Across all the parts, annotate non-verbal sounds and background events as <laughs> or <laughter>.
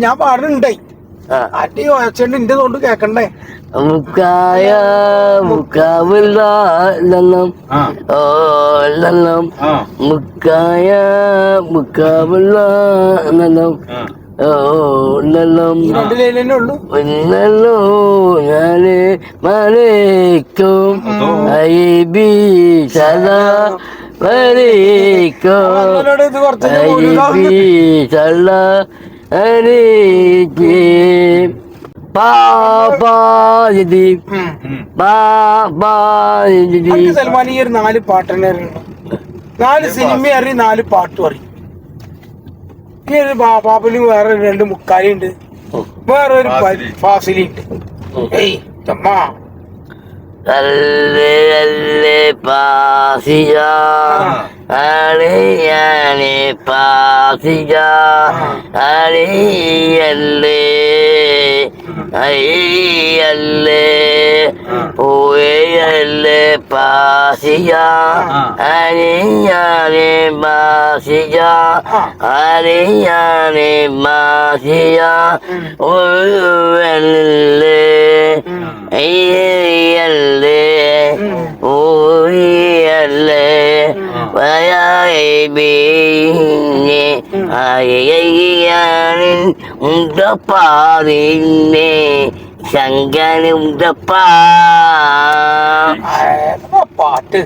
ഞാൻ പാടുന്നുണ്ടേ. അടി ഒച്ചണ്ട് ഇന്റെ തൊണ്ട് കേക്കണ്ടേ? മുക്കായ ആ. ഓ മുക്കായ മുക്കവല്ല ഈ ഞാൻ മലയ്ക്കും ഐബി സദാ മലയ്ക്കും ഐബി സദാ എനിക്ക് സൽമാൻ ഒരു നാല് സിനിമ അറിയും നാല് പാട്ടും അറിയും. ഈ ഒരു പാപ്പലും വേറെ രണ്ട് മുക്കാലി ഉണ്ട് വേറെ ഒരു ഫാസിലി. ഉണ്ട് ഏയ് ചമ്മ. അളിയല്ലേ അയ്യല്ലേ புயலே பாசியா அறிஞானே பாசியா அறிஞானே பாசியா ஒழுவல்லே ஐயல்லே ஓயல்லே வயாய்பீனே ஐயானின் உந்த பாதின்னே പാട്ട്?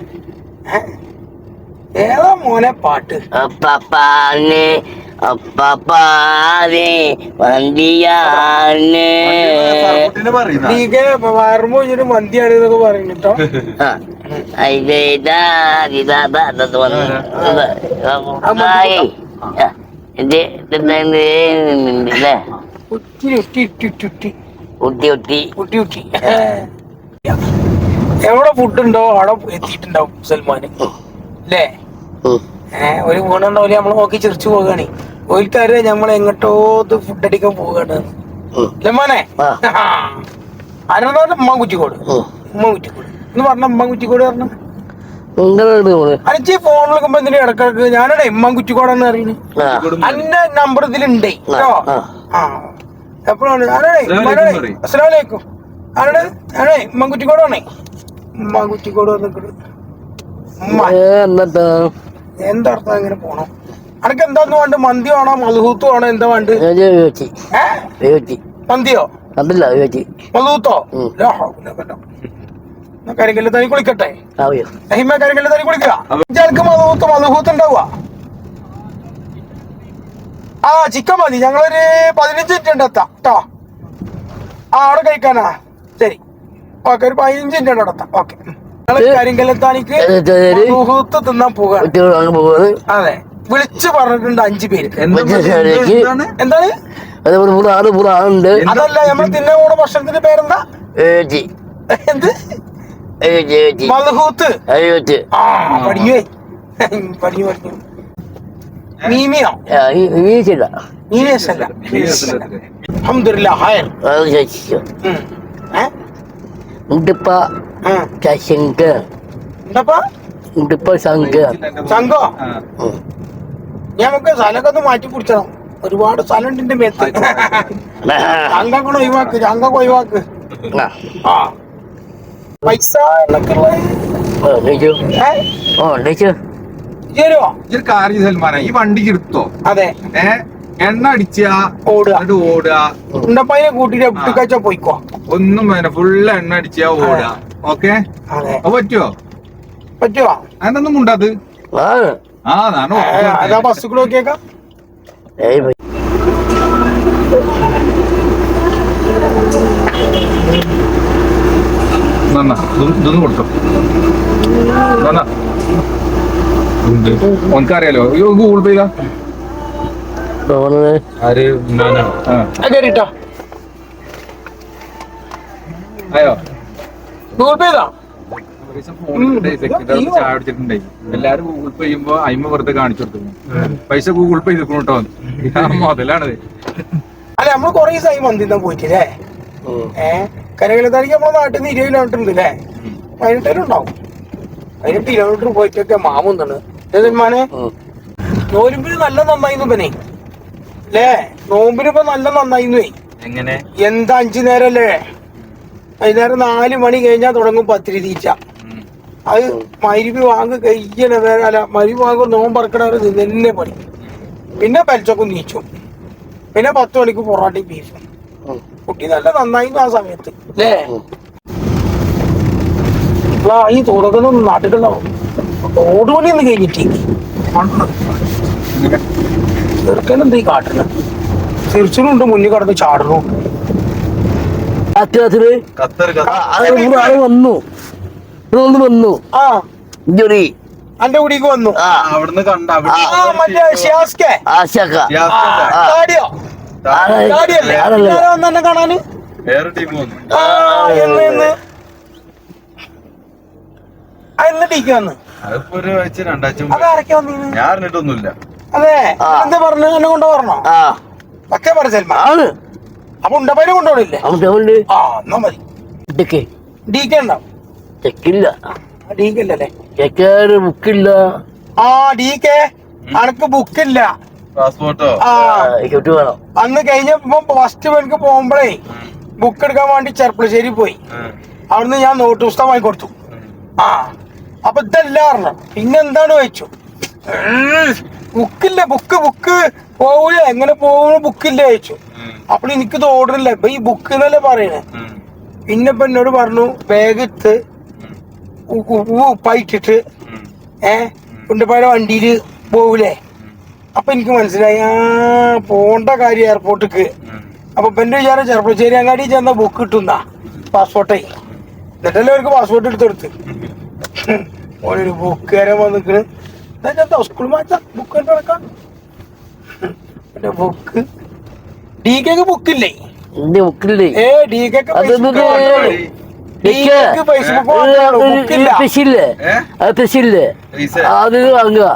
ഏതാ മോനെ പാട്ട്? അപ്പപ്പാനെ അപ്പപ്പാനെ വന്തിയാനെ സർക്കുട്ടിനെ പറയുന്ന നീക്ക് വയറുമ്പോ വെച്ചിട്ട് മന്തിയാണ് എന്നൊക്കെ പറയുന്നു കേട്ടോ. ല്ലേ ഉറ്റി ഉറ്റി. എവിടെ ഫുഡ് ഉണ്ടോ? അവിടെ എത്തിയിട്ടുണ്ടാവും സൽമാന്. അല്ലേ? ഏഹ് ഒരു ഗുണമുണ്ടാവില്ല നമ്മൾ നോക്കി ചിരിച്ചു പോവുകയാണ്. ഓൽക്കാരെ നമ്മൾ എങ്ങോട്ടോ ഫുഡ് അടിക്കാൻ പോവുകയാണ്. സൽമാനെ. ആരാണ് ഉമ്മ കുറ്റിക്കോട്. ഉമ്മ കുറ്റിക്കോട്. എന്ന് പറഞ്ഞ ഉമ്മ കുറ്റിക്കോട് പറഞ്ഞു? അനച്ചി ഫോൺ വിളിക്കുമ്പോ എന്തിനാ ഇടക്കിടക്ക് ഞാനടെ ഉമ്മ കുറ്റിക്കോടെന്ന് അറിയുന്നു ആ. അന്റെ നമ്പർ ഇതിലുണ്ടേ കേട്ടോ? ആ. എപ്പോഴാണ് ആണേ വന്നിട്ട്. പോണം? അനക്ക് എന്താന്ന് വേണ്ട മന്തി വേണോ? വേണോ? എന്താ മന്തിയോ. കരിങ്കല്ല് തനി കുളിക്കട്ടെ? കരിങ്കല്ല് തനി കുളിക്കുക. ഉണ്ടാവുക. ആ ചിക്കൻ മതി. ഞങ്ങളൊരു പതിനഞ്ച് മിനിറ്റ് ഉണ്ട് എത്താം. കേട്ടോ ആ അവിടെ കഴിക്കാനാ. ശരി. ഓക്കെ ഒരു പതിനഞ്ച് മിനിറ്റ് ഉണ്ട് അവിടെ എത്താം. ഓക്കെ. മധുഹൂത്ത് തിന്നാൻ പോകുന്നത് അതെ. വിളിച്ചു പറഞ്ഞിട്ടുണ്ട് അഞ്ചു? ശരിക്ക് എന്താണ്? എന്താണ്? അതേപോലെ മൂന്ന് ആറ് മൂന്ന് ആളുണ്ട്. അതല്ല നമ്മൾ തിന്നാൻ പോണ ഭക്ഷണത്തിന്റെ പേരെന്താ? എന്ത്? ആ പഠിഞ്ഞു പഠിഞ്ഞു <laughs> പഠിഞ്ഞു മീമിയോ? വീശില്ല മീമിയസല്ല. അഹമ്മദില്ല ഹയർ അത് ശശിച്ചു? ഉണ്ടിപ്പ എന്താപ്പാ ഉണ്ടിപ്പ? ആ. ഉം. ഞമ്മക്ക് സ്ഥലമൊക്കെ ഒന്ന് മാറ്റി പിടിച്ചോ ഒരുപാട് സ്ഥലം ഉണ്ട് എന്റെ മേത്ത് അംഗങ്ങൾ ഒഴിവാക്ക് അംഗങ്ങൾ ഒഴിവാക്ക്. ആ. ആ. പൈസ എന്നൊക്കെ ഉള്ളത്? കാര്യം സൽമാന ഈ വണ്ടി എടുത്തോ? അതെ. ഏ? എണ്ണ അടിച്ച ഓടുക. ഓടുക. കൂട്ടിട്ട് പോയിക്കോ? ഒന്നും വേണ്ട. ഫുള്ള് എണ്ണ അടിച്ച ഓടുക. ഓക്കെ? പറ്റുമോ പറ്റുവോ? അതിനൊന്നും ഉണ്ടാത് ആണ്. ആ. അതാ ബസ് കൂടെ നോക്കിയേക്കാം. ഇതൊന്ന് കൊടുത്തോ. നന്നാ. ഉണ്ട് ഓനക്കറിയാലോ അയ്യോ ഗൂഗിൾ പേ പോകുന്നത് ആര്? ആ. ആ കേറിട്ടോ അയ്യോ. ഗൂഗിൾ പേ ചെയ്താ എല്ലാരും ഗൂഗിൾ പേ ചെയ്യുമ്പോ അയിമ വെറുതെ കാണിച്ചു കൊടുത്തു പൈസ ഗൂഗിൾ പേ ചെയ്തിരിക്കണു കേട്ടോ മുതലാണത്. അല്ല നമ്മൾ കൊറേ ദിവസമായി മന്തിന്നാ പോയിട്ടില്ലേ. ഏ? കരകലത്താനിക്ക് നമ്മളെ നാട്ടിൽ നിന്ന് ഇരുപത് കിലോമീറ്റർ ഉണ്ട് അല്ലേ പതിനെട്ടേരുണ്ടാവും. അതിന് കിലോമീറ്റർ പോയിട്ടൊക്കെ മാമുന്നാണ്. ഉം. നോലുമ്പിന് നല്ല നന്നായിരുന്നു പനെ. അല്ലേ നോമ്പിന് ഇപ്പൊ നല്ല നന്നായിരുന്നു. എങ്ങനെ? എന്താ അഞ്ചു നേരല്ലേ? വൈകുന്നേരം നാല് മണി കഴിഞ്ഞാ തുടങ്ങും പത്തിരി തീറ്റ. അത് മരുവി വാങ്ങ് കഴിക്കണ നേരം അല്ല മരുവി വാങ്ങ നോമ്പറക്കണവർ തന്നെ പണി. പിന്നെ പലിച്ചൊക്കെ നീച്ചു. പിന്നെ പത്ത് മണിക്ക് പൊറാട്ടി ബീഫും. കുട്ടി നല്ല നന്നായിരുന്നു ആ സമയത്ത്. അല്ലേ. ഈ തുടങ്ങുന്ന നാട്ടുകളിലാവും ഓടുപണി ഒന്ന് കഴിഞ്ഞിട്ട്. എന്താ ഈ കാട്ടില്ല തിരിച്ചുണ്ട് മുന്നിൽ കടന്ന് ചാടുന്നു. വന്നു. ഒന്ന് വന്നു. ആ. ജോലി അന്റെ കുടിക്ക് വന്നു. ആ. അവിടുന്ന് കണ്ട മറ്റേ ഷിയാസ്കെ. താടിയോ താടിയല്ലേ വന്നെ എന്നെ കാണാന്? വേറെ ടീം വന്നു. ആ എന്ന് എന്ന് അതിപ്പോ ഒരു ആഴ്ച രണ്ടാഴ്ച മുമ്പ്. അത് ആരൊക്കെ ഞാൻ അറിഞ്ഞിട്ടൊന്നുമില്ല. അതെ. എന്താ പറഞ്ഞു? എന്നെ കൊണ്ടു പറഞ്ഞോ ആ. ഒക്കെ പറ സൽമാൻ. ആണ്. അപ്പൊ ഉണ്ടപ്പൈനെ കൊണ്ടുപോണില്ലേ അവൻ ഉണ്ട്. ആ എന്നാ മതി. ഇതൊക്കെ. ഡി കെ ഉണ്ടാവും ചെക്കില്ല ഡി കെ ചെക്കാര് ബുക്കില്ല. ആ ഡി കെ അനക്ക് ബുക്കില്ല. പാസ്പോർട്ടോ? ആ. വേണം. അന്ന് കഴിഞ്ഞപ്പോ ഫസ്റ്റ് പേർക്ക് പോകുമ്പോഴേ ബുക്ക് എടുക്കാൻ വേണ്ടി ചെർപ്പളശ്ശേരി പോയി. അവിടുന്ന് ഞാൻ നോട്ട് പുസ്തകം വാങ്ങി കൊടുത്തു ആ. അപ്പൊ ഇതല്ല പറഞ്ഞു പിന്നെ എന്താണ് വെച്ചു ബുക്കില്ല ബുക്ക് ബുക്ക് പോവൂല. എങ്ങനെ പോകുന്ന ബുക്കില്ല വെച്ചു അപ്പോൾ എനിക്ക് തോടില്ല ഇപ്പൊ ഈ ബുക്ക് എന്നല്ലേ പറയണേ? പിന്നെ ഇപ്പൊ എന്നോട് പറഞ്ഞു ബാഗ് ഉ- ഉപ്പായിട്ടിട്ട്. ഏ? കുണ്ടപ്പാടെ വണ്ടിയിൽ പോവൂലേ? അപ്പൊ എനിക്ക് മനസ്സിലായി ആ പോണ്ട കാര്യം എയർപോർട്ടിക്ക് അപ്പൊ എന്റെ വിചാരം ചെറുപ്പശ്ശേരി അങ്ങാടി ചെന്ന ബുക്ക് കിട്ടുന്ന? പാസ്പോർട്ടേ എന്നിട്ടല്ലേ അവർക്ക് പാസ്പോർട്ട് എടുത്തെടുത്ത്? ഒരു ബുക്ക് വരെ വന്നിക്കണ് സ്കൂൾ മാറ്റാ? ബുക്ക് കണ്ടു നടക്കാം എന്റെ ബുക്ക് ഡി കെക്ക് ബുക്കില്ലേ എന്റെ ബുക്കില്ലേ ഏ ഡി കെക്ക് അത് വാങ്ങുക.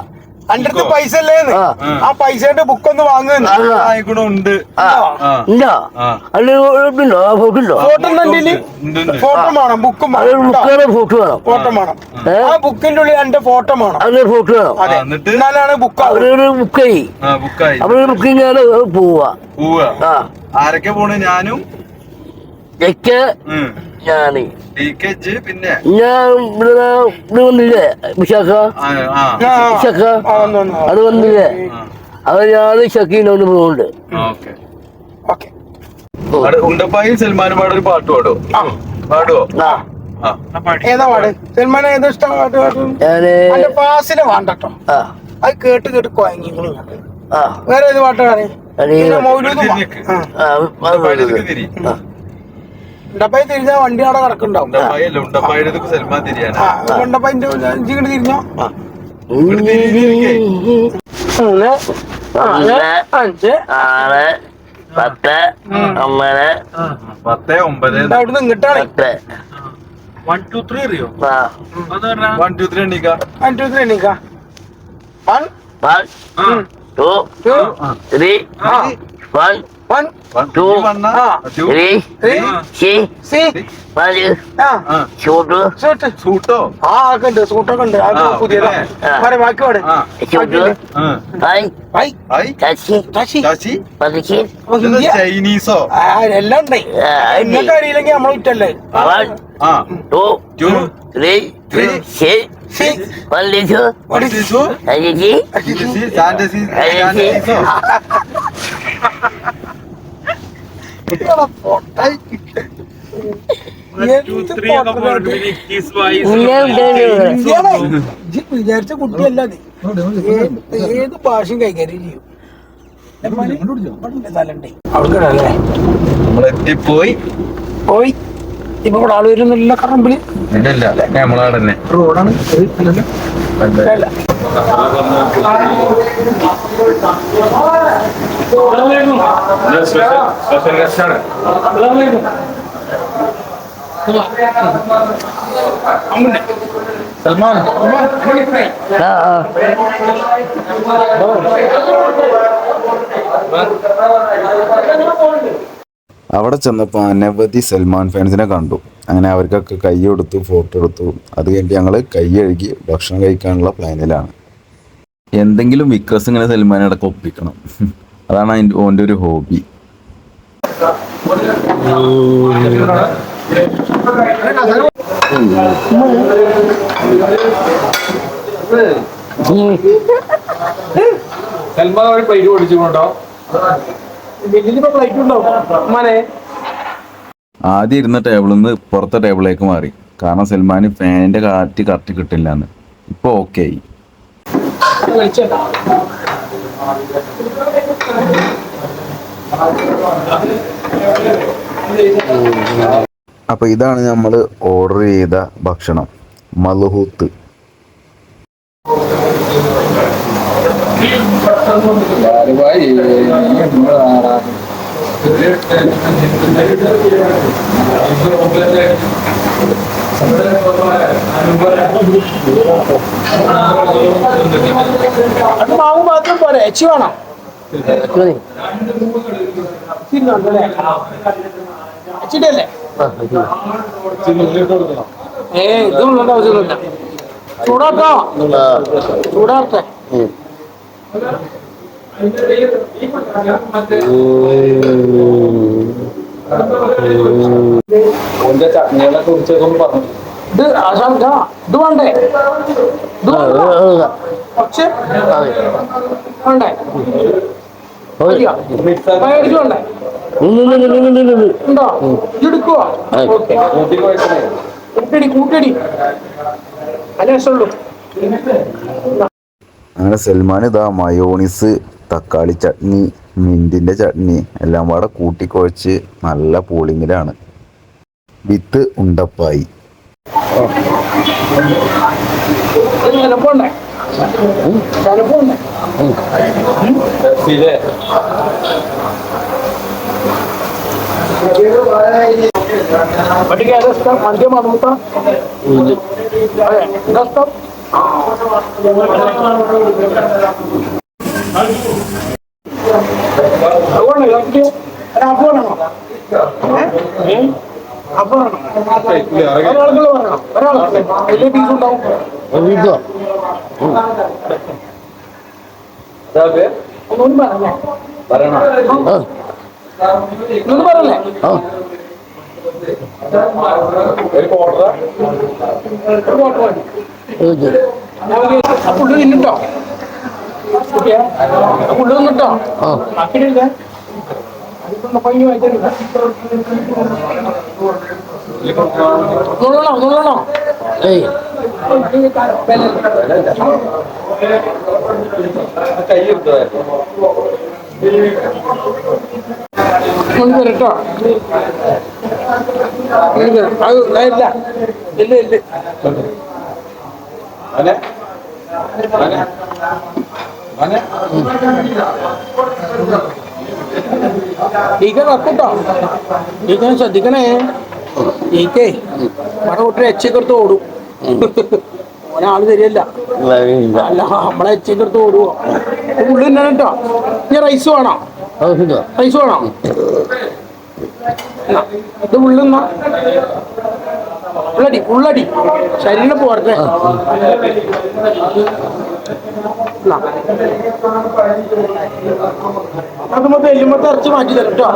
അന്റെ അടുത്ത് പൈസ അല്ലേന്ന് ആ. ആ പൈസയുടെ ബുക്ക് ഒന്ന് വാങ്ങുന്നുണ്ട് ഉണ്ട്. ആ. ആ. ഉണ്ടോ? ഫോട്ടോ ഉണ്ടോ? ഫോട്ടോ ഉണ്ടെങ്കിൽ ഉണ്ട്, ഉണ്ട്. ഫോട്ടോ വേണം ബുക്കും ഫോട്ടോ വേണം ഫോട്ടോ വേണം ആ. ബുക്കിന്റെ ഉള്ളിൽ എന്റെ ഫോട്ടോ വേണം. അത് ഫോട്ടോ വേണം? എന്നാലാണ് ബുക്ക് അവരൊരു ബുക്കായി ആ ബുക്കായി അവർ ബുക്കിംഗ് പോവുക. പോവാ ആരൊക്കെ പോണേ? ഞാനും? ഡി പിന്നെ? ഞാൻ ഇവിടെ ഇവിടെ വന്നില്ലേ? വിശാഖ? ആ ആ. ആ, വിശാഖ. അത് വന്നില്ലേ? അത് ഞാൻ ഷക്കീനോട് പോകുന്നുണ്ട്. ഉണ്ടപ്പായി സൽമാൻ ഓക്കെ. അവിടെ ഉണ്ടപ്പായും സൽമാനും പാടെ ഒരു പാട്ട് പാടുവോ? ആ. പാടുവോ? ഏതാ പാട്? സൽമാൻ ഏതാ ഇഷ്ടം പാട്ട് പാടും പാസിന് വേണ്ടട്ടോ. ആ. അത് കേട്ട് കേട്ട് ഞാൻ. ആ. വേറെ ഏത് പാട്ട് പാടേ അത് പിന്നെ മൗലൂദ് ഉണ്ടപ്പായി തിരിഞ്ഞാ വണ്ടി അവിടെ കിടക്കുന്നുണ്ടാവും. സൽമാൻ ഉണ്ടപ്പായിന്റെ തിരിഞ്ഞോ? മൂന്ന് നാല് അഞ്ച്. ആറ് പത്ത് ഒമ്പത്. പത്ത് ഒമ്പത്. അവിടുന്ന് ഇങ്ങോട്ടാണ് പത്ത്. വൺ ടു ത്രീ അറിയോ? വൺ ടു ത്രീ എണ്ണിക്ക. One two three എണ്ണിക്ക. One two two one one one. Two three three six സി five ആ ആ shoot സൂട്ട് സൂട്ടോ ആ ഒക്കെ ഉണ്ട് സൂട്ടൊക്കെ ഉണ്ട് അത് പുതിയതാ. പറ ബാക്കി പാട് five ബൈ ശശി ശശി പതിനഞ്ച് ഓ, ഹിന്ദിയാ? ചൈനീസോ എല്ലാം ഉണ്ട് നിങ്ങൾക്ക് അറിയില്ലെങ്കിൽ നമ്മൾ ഇട്ടല്ലേ two two three Three. six Six. one little പതിനഞ്ചു അഞ്ച് സാന്റസി സാന്റസീസോ വിചാരിച്ച കുട്ടിയല്ല അത് ഏത് ഭാഷയും കൈകാര്യം ചെയ്യും. നമ്മളെത്തിപ്പോയി പോയി. ഇപ്പൊ ഇവിടെ ആൾ വരുന്നില്ല കറമ്പിൽ. ഇല്ല നമ്മളവിടെ തന്നെ. റോഡാണ്. ആ അവിടെ ചെന്നപ്പോൾ അനവധി സൽമാൻ ഫാൻസിനെ കണ്ടു. അങ്ങനെ അവർക്കൊക്കെ കൈ കൊടുത്തു ഫോട്ടോ എടുത്തു. അത് കഴിഞ്ഞ് ഞങ്ങൾ കൈ കഴുകി ഭക്ഷണം കഴിക്കാനുള്ള പ്ലാനിലാണ് എന്തെങ്കിലും വിക്രസ് ഇങ്ങനെ സൽമാൻ ഇടയ്ക്ക് ഒപ്പിക്കണം. അതാണ് അതിന്റെ ഓന്റെ ഒരു ഹോബി. സൽമാൻ ഒരു പ്ലേറ്റ് ആദ്യം ഇരുന്ന ടേബിളിൽ നിന്ന് പുറത്തെ ടേബിളിലേക്ക് മാറി. കാരണം സൽമാന് ഫാനിന്റെ കാറ്റ് കറക്റ്റ് കിട്ടില്ല എന്ന് ഇപ്പോൾ ഓക്കെ ആയി. അപ്പോൾ ഇതാണ് നമ്മൾ ഓർഡർ ചെയ്ത ഭക്ഷണം മൽഹൂത്ത്. അത് മാവ് മാത്രം പോരെ. എച്ചി വേണം. എച്ചിന്റെ അല്ലേ ഏ ഇതൊന്നും ആവശ്യമൊന്നുമില്ല. ചൂടാട്ടോ ചൂടാട്ടെ ഓന്റെ ചട്നികളെ കുറിച്ചൊക്കെ പറഞ്ഞു. ഇത് ആശാൻ ഇതാ, വേണ്ടേ? ഇത്. പക്ഷേ വേണ്ടേ? ഉണ്ടോ? കൂട്ടി കൂട്ടടി. കൂട്ടടി അങ്ങനെ സൽമാൻ ഇതാ മയോണിസ് തക്കാളി ചട്നി മിന്റിന്റെ ചട്നി എല്ലാം പാടെ കൂട്ടിക്കുഴച്ച് നല്ല പൂളിങ്ങിലാണ് വിത്ത് ഉണ്ടപ്പായി ഇത് ചിലപ്പോണ്ടേ ചിലപ്പോണ്ടേ ഇല്ലേ ಬಟ್ಟಿಗೆ ಅದಷ್ಟ ಮಧ್ಯ ಮಾಡ್ಬಿಟ್ಟ ಅದೇ ಇದಷ್ಟ ತಗೊಂಡು ಲಂಚು ಅಪ್ಪೋಣ അപ്പോഴാണ് ഒരാളുകൾ പറയണം ഒരാൾ വലിയ പീസ് ഉണ്ടാവും. ഒന്നും പറഞ്ഞേ ഒന്നും പറഞ്ഞേ ഒരു കോട്ടറ പുള്ളി തിന്നിട്ടോ കുട്ടിയെ പുള്ളി തിന്നിട്ടോ ആക്കിയിട്ടില്ല അതിപ്പോ പയ്യ വായിച്ചിട്ടില്ല നുള്ളണോ നുള്ളണോ കൈ എടുത്തോ നുള്ളി തരട്ടോ നുള്ളി തരാം. അത് ഇല്ല ഇല്ല ഇല്ല അനെ അനെ അനെ ടീക്ക വെക്കട്ടോ ടീക്കനെ ശ്രദ്ധിക്കണേ ടീക്കേ മട വിട്ട് എച്ചൊക്കെ എടുത്ത് ഓടും ഒരാൾ തരില്ല അല്ല നമ്മളെ എച്ചൊക്കെ എടുത്ത് ഓടുവോ ഉള്ളു തന്നെ കേട്ടോ ഇനി റൈസ് വേണോ റൈസ് വേണോ ഇത് ഉള്ളുന്ന ഉള്ളടി ഉള്ളടി ശരീരം പോരട്ടെ എന്നാ. അത് മൊത്തം എല്ലുമ്പത്തെ ഇറച്ചി മാറ്റി തരും കേട്ടോ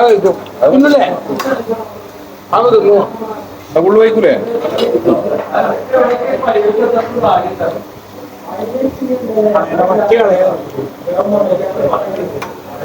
കഴിക്കും. ഇന്നല്ലേ അത് തിന്നു? ഉള്ളു അത് മതി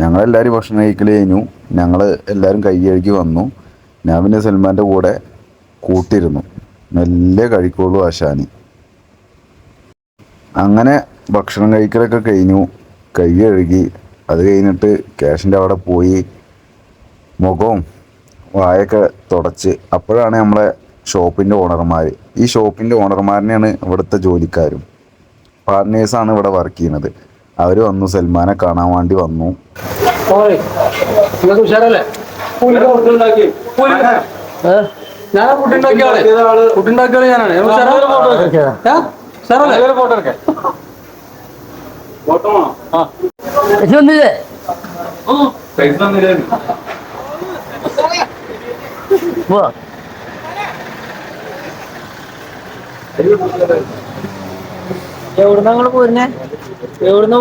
ഞങ്ങളെല്ലാവരും ഭക്ഷണം കഴിക്കൽ കഴിഞ്ഞു. ഞങ്ങൾ എല്ലാവരും കൈ കഴുകി വന്നു. ഞാൻ പിന്നെ സൽമാന്റെ കൂടെ കൂട്ടിരുന്നു. മെല്ലെ കഴിക്കുള്ളൂ ആശാനി. അങ്ങനെ ഭക്ഷണം കഴിക്കലൊക്കെ കഴിഞ്ഞു. കൈ കഴുകി. അത് കഴിഞ്ഞിട്ട് ക്യാഷിന്റെ അവിടെ പോയി. മുഖവും വായൊക്കെ തുടച്ച്. അപ്പോഴാണ് നമ്മളെ ഷോപ്പിന്റെ ഓണർമാർ ഈ ഷോപ്പിന്റെ ഓണർമാരനെയാണ് ഇവിടുത്തെ ജോലിക്കാരും. പാർട്ട്നേഴ്സാണ് ഇവിടെ വർക്ക് ചെയ്യുന്നത്. അവർ വന്നു സൽമാനെ കാണാൻ വേണ്ടി വന്നു. എവിടുന്നാ നിങ്ങൾ പോരുന്നേ? എവിടുന്നാ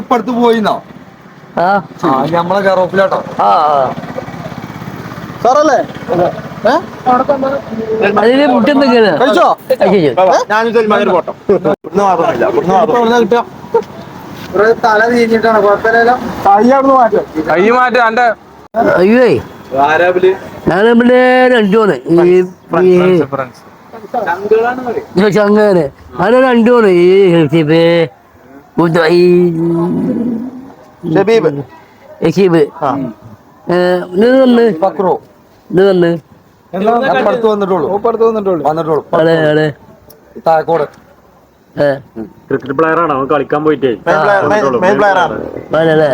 ഇപ്പടുത്ത് പോയിന്നോ? ആ. നമ്മളെ ആ സാറല്ലേ? അതിന് കഴിച്ചോ? ഞാനും ഇവിടുന്ന് മാത്രമില്ല ഇവിടുന്ന് തല കുഴപ്പമില്ലല്ലോ കൈ മാറ്റും കൈ മാറ്റി എന്റെ അയ്യോ ആരാബിൽ നമ്മുടെ ഈ ചങ്ങനെ അത് രണ്ടുമാണ് ഈ ഈ ഷബീബ്. യഷീബ് ഇത് വന്ന്. ഇത് വന്ന്. പടുത്ത് വന്നിട്ടുള്ളൂ. പടുത്ത് വന്നിട്ടുള്ളൂ. വന്നിട്ടുള്ളൂ. അതെ അതെ താഴക്കോട്. ക്രിക്കറ്റ് പ്ലെയർ ആണ്. അവൻ കളിക്കാൻ പോയിട്ടേ. മെയിൻ പ്ലെയർ ആണ്. അതെ അതെ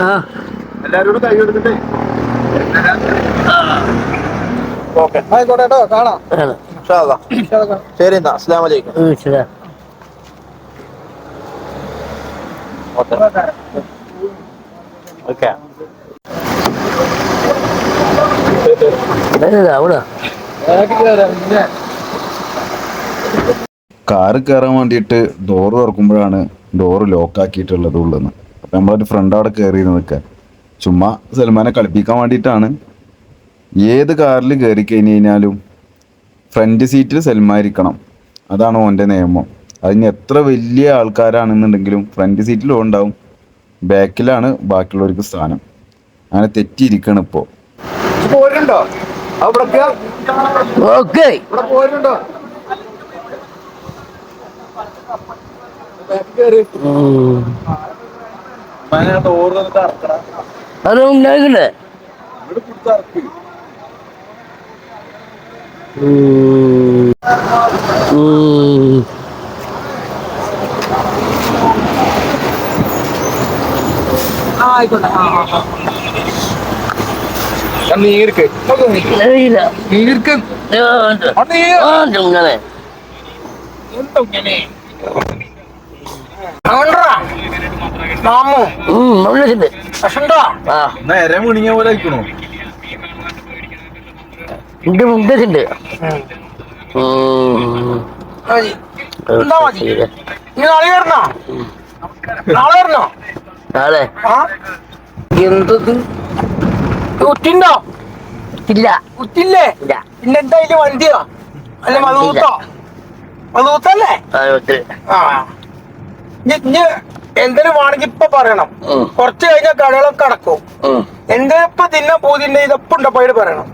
ആ. എല്ലാരോടും കൈ എടുത്തിട്ടേ. ഓക്കെ. ആയിക്കോട്ടെ കേട്ടോ കാണാം. ശരി എന്നാ അസ്ലാം വലൈക്കും. ഓക്കെ. കാറ് കയറാൻ വേണ്ടിയിട്ട് ഡോറ് തുറക്കുമ്പോഴാണ് ഡോറ് ലോക്കാക്കിയിട്ടുള്ളത് ഉള്ളതെന്ന് അപ്പം നമ്മളൊരു ഫ്രണ്ട് അവിടെ കയറി നിൽക്കാൻ ചുമ്മാ സൽമാനെ കളിപ്പിക്കാൻ വേണ്ടിയിട്ടാണ്. ഏത് കാറിൽ കയറി കഴിഞ്ഞ് കഴിഞ്ഞാലും ഫ്രണ്ട് സീറ്റിൽ സൽമാൻ ഇരിക്കണം. അതാണ് ഓന്റെ നിയമം. അതിന് എത്ര വലിയ ആൾക്കാരാണെന്നുണ്ടെങ്കിലും ഫ്രണ്ട് സീറ്റിൽ ഉണ്ടാവും. ബാക്കിലാണ് ബാക്കിയുള്ളവർക്ക് സ്ഥാനം. അങ്ങനെ തെറ്റിയിരിക്കണം ഇപ്പോൾ അവിടെ ഓക്കെ. അത് ഉണ്ടാക്കണ്ടേ ഉം. ഉം. ആയിക്കോട്ടെ ആ, ആ, ആ. നീർക്ക്. നീർക്ക് ആ, ഉണ്ട്. ആ, ഉണ്ട് ഇങ്ങനെ. മാമു ഉം, മണ്ണുണ്ട്. നേരെ മുണിങ്ങിയ പോലെ. മതി. എന്താ നീ നാളെ എന്തത്? കുറ്റിണ്ടോ? ഇല്ല. കുറ്റില്ലേ? ഇല്ല. പിന്നെ എന്താ ഇതിൽ വണ്ടിയോ? അല്ല മതൂത്തോ? മതൂത്തല്ലേ? ആ എന്തിനു വേണമെങ്കിൽ ഇപ്പൊ പറയണം. കുറച്ച് കഴിഞ്ഞാൽ കടകളൊക്കെ അടക്കും ഉം. എന്തിനിപ്പൊ തിന്ന പൂതിന്റെ ഇതപ്പൊ ഉണ്ടപ്പോയിട്ട് പറയണം.